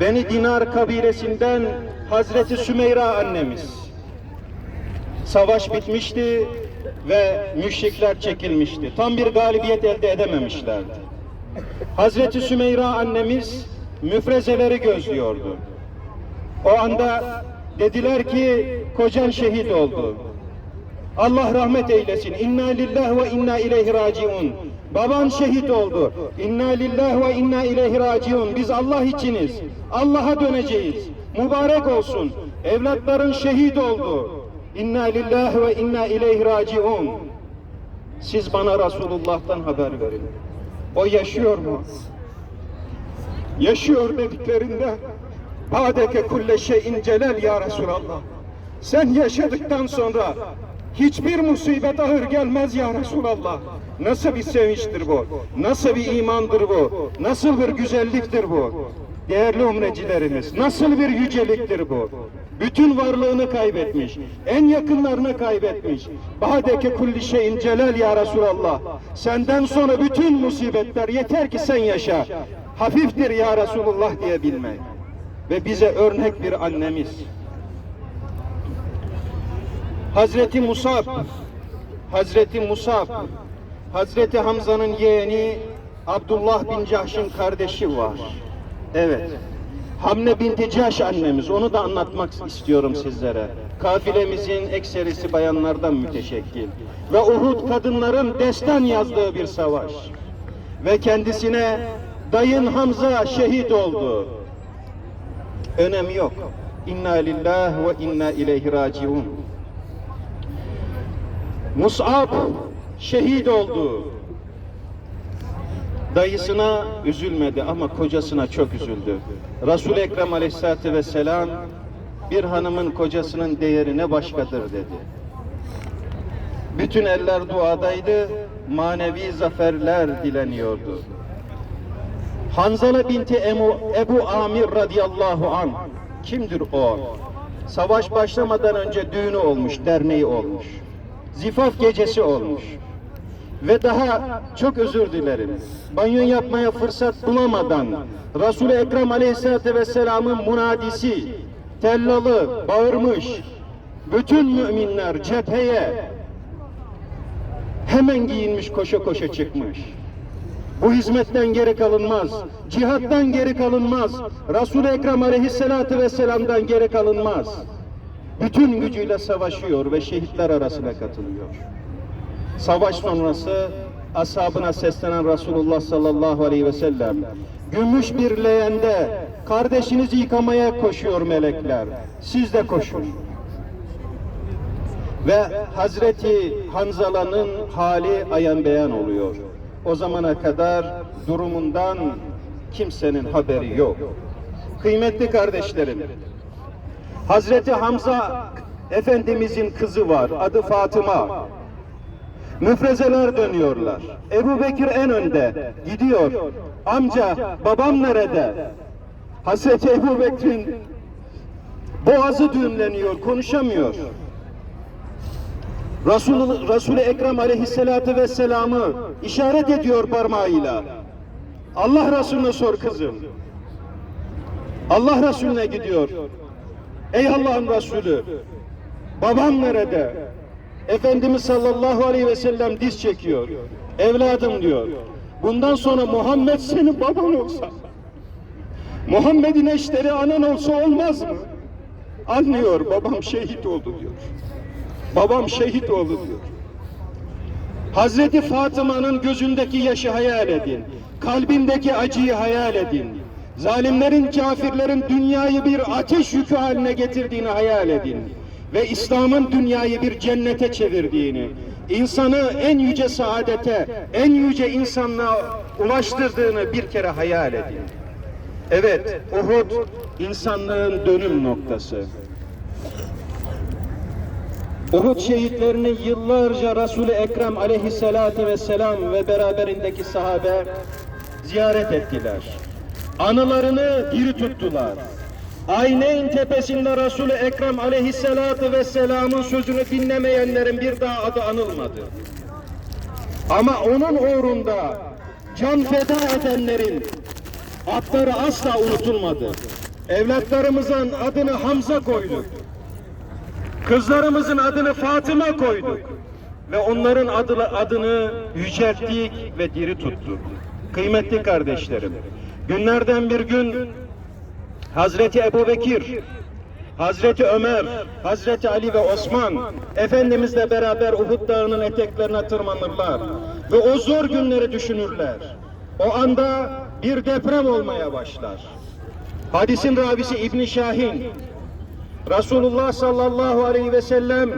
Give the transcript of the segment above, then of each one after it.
Beni Dinar kabilesinden Hazreti Sümeyra annemiz. Savaş bitmişti ve müşrikler çekilmişti. Tam bir galibiyet elde edememişlerdi. Hazreti Sümeyra annemiz müfrezeleri gözlüyordu. O anda dediler ki kocan şehit oldu. Allah rahmet eylesin. İnna lillahi ve inna ileyhi raciun. Baban şehit oldu. İnna lillahi ve inna ileyhi raciun. Biz Allah içiniz. Allah'a döneceğiz. Mübarek olsun. Evlatların şehit oldu. İnna lillahi ve inna ileyhi raciun. Siz bana Resulullah'tan haber verin. O yaşıyor mu? Yaşıyor dediklerinde Badeke kulle şeyin celal ya Resulallah. Sen yaşadıktan sonra hiçbir musibet ağır gelmez ya Resulallah. Nasıl bir sevinçtir bu? Nasıl bir imandır bu? Nasıl bir güzelliktir bu? Değerli umrecilerimiz, nasıl bir yüceliktir bu? Bütün varlığını kaybetmiş, en yakınlarını kaybetmiş. Badeke kulli şeyin celal ya Resulallah. Senden sonra bütün musibetler yeter ki sen yaşa. Hafiftir ya Resulullah diyebilmek. Ve bize örnek bir annemiz. Hazreti Musab, Hazreti Musab, Hazreti Hamza'nın yeğeni Abdullah bin Cahş'ın kardeşi var. Evet. Hamle binti Cahş annemiz, onu da anlatmak istiyorum sizlere. Kafilemizin ekserisi bayanlardan müteşekkil. Ve Uhud kadınların destan yazdığı bir savaş. Ve kendisine dayın Hamza şehit oldu. Önemi yok. İnna lillahi ve inna ileyhi raciun. Mus'ab şehit oldu. Dayısına üzülmedi ama kocasına çok üzüldü. Resul-i Ekrem Aleyhisselatü Vesselam bir hanımın kocasının değeri ne başkadır dedi. Bütün eller duadaydı, manevi zaferler dileniyordu. Hanzala binti Emu, Ebu Amir radıyallahu an kimdir o? Savaş başlamadan önce düğünü olmuş, derneği olmuş. Zifaf gecesi olmuş. Ve daha çok özür dilerim. Banyo yapmaya fırsat bulamadan Resul-i Ekrem Aleyhisselatü Vesselam'ın munadisi tellalı bağırmış. Bütün müminler cepheye hemen giyinmiş koşa koşa çıkmış. Bu hizmetten geri kalınmaz. Cihattan geri kalınmaz. Resul-i Ekrem Aleyhisselatü Vesselam'dan geri kalınmaz. Bütün gücüyle savaşıyor ve şehitler arasına katılıyor. Savaş sonrası ashabına seslenen Resulullah sallallahu aleyhi ve sellem gümüş bir leğende kardeşinizi yıkamaya koşuyor melekler. Siz de koşun. Ve Hazreti Hanzala'nın hali ayan beyan oluyor. O zamana kadar durumundan kimsenin haberi yok. Kıymetli kardeşlerim, Hazreti Hamza Efendimizin kızı var, adı Fatıma. Müfrezeler dönüyorlar. Ebu Bekir en önde, gidiyor. Amca, babam nerede? Hazreti Ebu Bekir'in boğazı düğümleniyor, konuşamıyor. Resul, Resul-i Ekrem aleyhissalatu vesselam'ı işaret ediyor parmağıyla. Allah Resulüne sor kızım. Allah Resulüne gidiyor. Ey Allah'ın Resulü, babam nerede? Efendimiz sallallahu aleyhi ve sellem diz çekiyor. Evladım diyor. Bundan sonra Muhammed senin baban olsa, Muhammed'in eşleri anan olsa olmaz mı? Anlıyor, babam şehit oldu diyor. Babam şehit oldu diyor. Hazreti Fatıma'nın gözündeki yaşı hayal edin. Kalbindeki acıyı hayal edin. Zalimlerin, kafirlerin dünyayı bir ateş yükü haline getirdiğini hayal edin. Ve İslam'ın dünyayı bir cennete çevirdiğini, insanı en yüce saadete, en yüce insanlığa ulaştırdığını bir kere hayal edin. Evet, Uhud insanlığın dönüm noktası. Uhud şehitlerini yıllarca Resul-i Ekrem aleyhissalatu vesselam ve beraberindeki sahabe ziyaret ettiler. Anılarını diri tuttular. Ayneyn tepesinde Resul-i Ekrem aleyhissalatu vesselamın sözünü dinlemeyenlerin bir daha adı anılmadı. Ama onun uğrunda can feda edenlerin, Atları asla unutulmadı. Evlatlarımızın adını Hamza koyduk. Kızlarımızın adını Fatıma koyduk. Ve onların adını, adını yücelttik ve diri tuttuk. Kıymetli kardeşlerim, günlerden bir gün Hazreti Ebubekir, Hazreti Ömer, Hazreti Ali ve Osman Efendimizle beraber Uhud Dağı'nın eteklerine tırmanırlar ve o zor günleri düşünürler. O anda bir deprem olmaya başlar. Hadisin ravisi İbn Şahin Resulullah sallallahu aleyhi ve sellem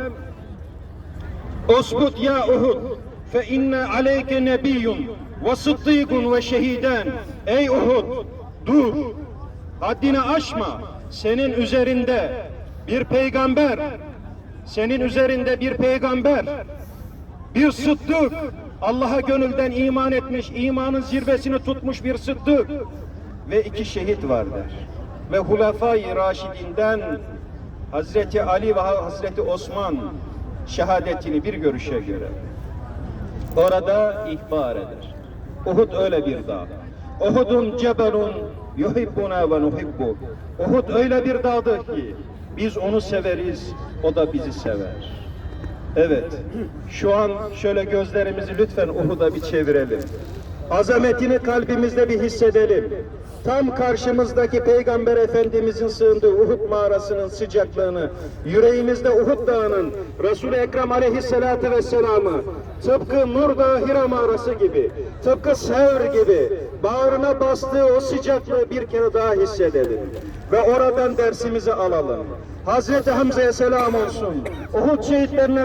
Osbut ya Uhud fe inne aleyke nebiyyun ve sıddıkun ve şehiden Ey Uhud dur. Haddini aşma. Senin üzerinde bir peygamber senin üzerinde bir peygamber bir sıddık. Allah'a gönülden iman etmiş imanın zirvesini tutmuş bir sıddık. Ve iki şehit vardır. Ve Hulefai Raşidinden Hazreti Ali ve Hazreti Osman şehadetini bir görüşe göre orada ihbar eder. Uhud öyle bir dağ. Uhudun cebelun yuhibbuna ve nuhibbu. Uhud öyle bir dağdır ki biz onu severiz, o da bizi sever. Evet, şu an şöyle gözlerimizi lütfen Uhud'a bir çevirelim. Azametini kalbimizde bir hissedelim. Tam karşımızdaki Peygamber Efendimizin sığındığı Uhud mağarasının sıcaklığını, yüreğimizde Uhud Dağı'nın Resul-i Ekrem Aleyhisselatü Vesselam'ı tıpkı Nur Dağı Hira mağarası gibi, tıpkı Sevr gibi bağrına bastığı o sıcaklığı bir kere daha hissedelim. Ve oradan dersimizi alalım. Hazreti Hamza'ya selam olsun. Uhud şehitlerine